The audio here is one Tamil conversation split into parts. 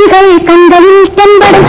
பூச்சிகள் கண்களில் தென்படும்.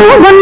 ಗುಣ